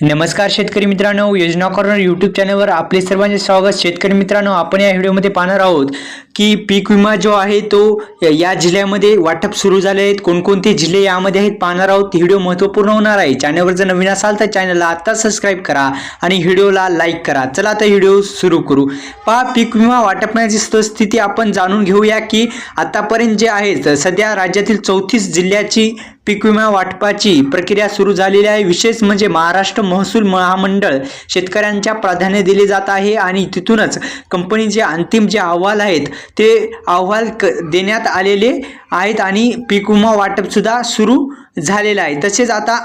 नमस्कार शेतकरी मित्रांनो योजना कॉर्नर यूट्यूब चॅनलवर आपले सर्वांचे स्वागत. शेतकरी मित्रांनो आपण या व्हिडिओमध्ये पाहणार आहोत की पीक विमा जो आहे तो या जिल्ह्यामध्ये वाटप सुरू झाले आहेत. कोणकोणते जिल्हे यामध्ये आहेत पाहणार आहोत. व्हिडिओ महत्त्वपूर्ण होणार आहे. चॅनलवर जर नवीन असाल तर चॅनलला आत्ता सबस्क्राईब करा आणि व्हिडिओला लाईक करा. चला आता व्हिडिओ सुरू करू. पहा पीक विमा वाटपण्याची स्थिती आपण जाणून घेऊया की आतापर्यंत जे आहेत सध्या राज्यातील चौतीस जिल्ह्याची पीक विमा वाटपाची प्रक्रिया सुरू झालेली आहे. विशेष म्हणजे महाराष्ट्र महसूल महामंडळ शेतकऱ्यांच्या प्राधान्य दिले जात आहे आणि तिथूनच कंपनीचे अंतिम जे अहवाल आहेत ते अहवाल क देण्यात आलेले आहेत आणि पीक विमा वाटपसुद्धा सुरू झालेलं आहे. तसेच आता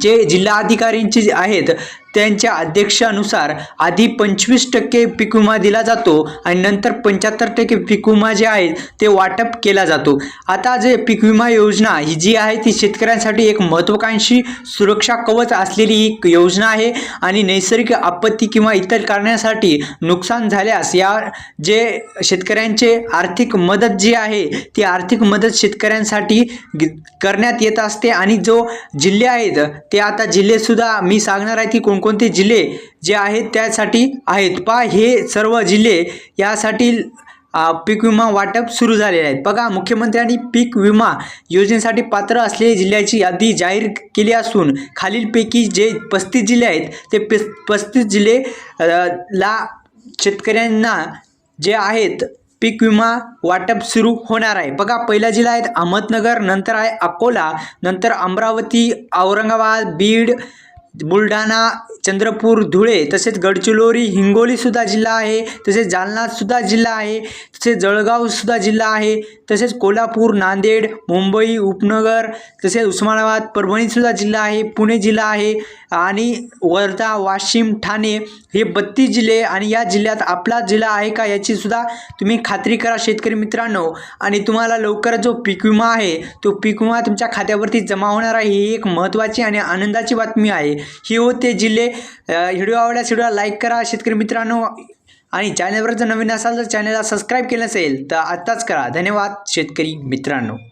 जे जिल्हाधिकारींचे जे आहेत त्यांच्या अध्यक्षानुसार आधी पंचवीस टक्के पीक विमा दिला जातो आणि नंतर पंच्याहत्तर टक्के पीक विमा जे आहे ते वाटप केला जातो. आता जे पीक विमा योजना ही जी आहे ती शेतकऱ्यांसाठी एक महत्त्वाकांक्षी सुरक्षा कवच असलेली ही योजना आहे आणि नैसर्गिक आपत्ती किंवा इतर कारणासाठी नुकसान झाल्यास या जे शेतकऱ्यांचे आर्थिक मदत जी आहे ती आर्थिक मदत शेतकऱ्यांसाठी ग- करण्यात येत असते आणि जो जिल्हे आहेत ते आता जिल्हेसुद्धा मी सांगणार आहे की कोणकोणते जिल्हे जे आहेत त्यासाठी आहेत. पा हे सर्व जिल्हे यासाठी पीक विमा वाटप सुरू झालेले आहेत. बघा मुख्यमंत्र्यांनी पीक विमा योजनेसाठी पात्र असलेल्या जिल्ह्याची यादी जाहीर केली असून खालीलपैकी जे पस्तीस जिल्हे आहेत ते पिस पस्तीस जिल्हे ला शेतकऱ्यांना जे आहेत पीक विमा वाटप सुरू होणार आहे. बघा पहिला जिल्हा आहेत अहमदनगर नंतर आहे अकोला नंतर अमरावती औरंगाबाद बीड बुलढाणा चंद्रपूर धुळे तसेच गडचिरोली हिंगोलीसुद्धा जिल्हा आहे तसेच जालनासुद्धा जिल्हा आहे तसेच जळगावसुद्धा जिल्हा आहे तसेच कोल्हापूर नांदेड मुंबई उपनगर तसेच उस्मानाबाद परभणीसुद्धा जिल्हा आहे पुणे जिल्हा आहे आणि वर्धा वाशिम ठाणे हे बत्तीस जिल्हे आणि या जिल्ह्यात आपला जिल्हा आहे का याचीसुद्धा तुम्ही खात्री करा शेतकरी मित्रांनो. आणि तुम्हाला लवकरच जो पीक विमा आहे तो पीक विमा तुमच्या खात्यावरती जमा होणार आहे ही एक महत्त्वाची आणि आनंदाची बातमी आहे. ही होते जिल्हे व्हिडिओ आवडल्यास व्हिडिओला लाईक करा. शेतकरी मित्रांनो आणि चॅनलवर जर नवीन असाल तर चॅनलला सबस्क्राईब केलं असेल तर आत्ताच करा. धन्यवाद शेतकरी मित्रांनो.